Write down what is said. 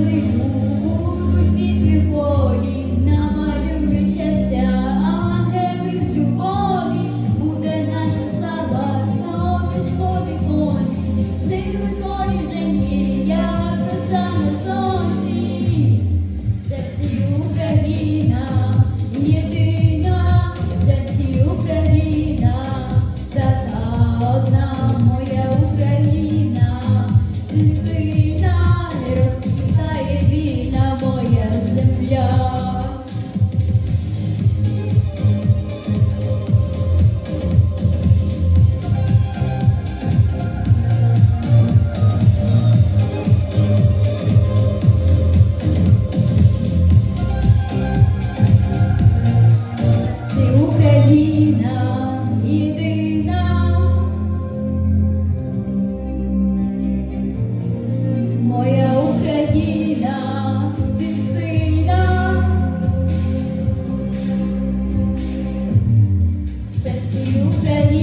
please. Україна єдина, моя Україна ти сильна, в серці України.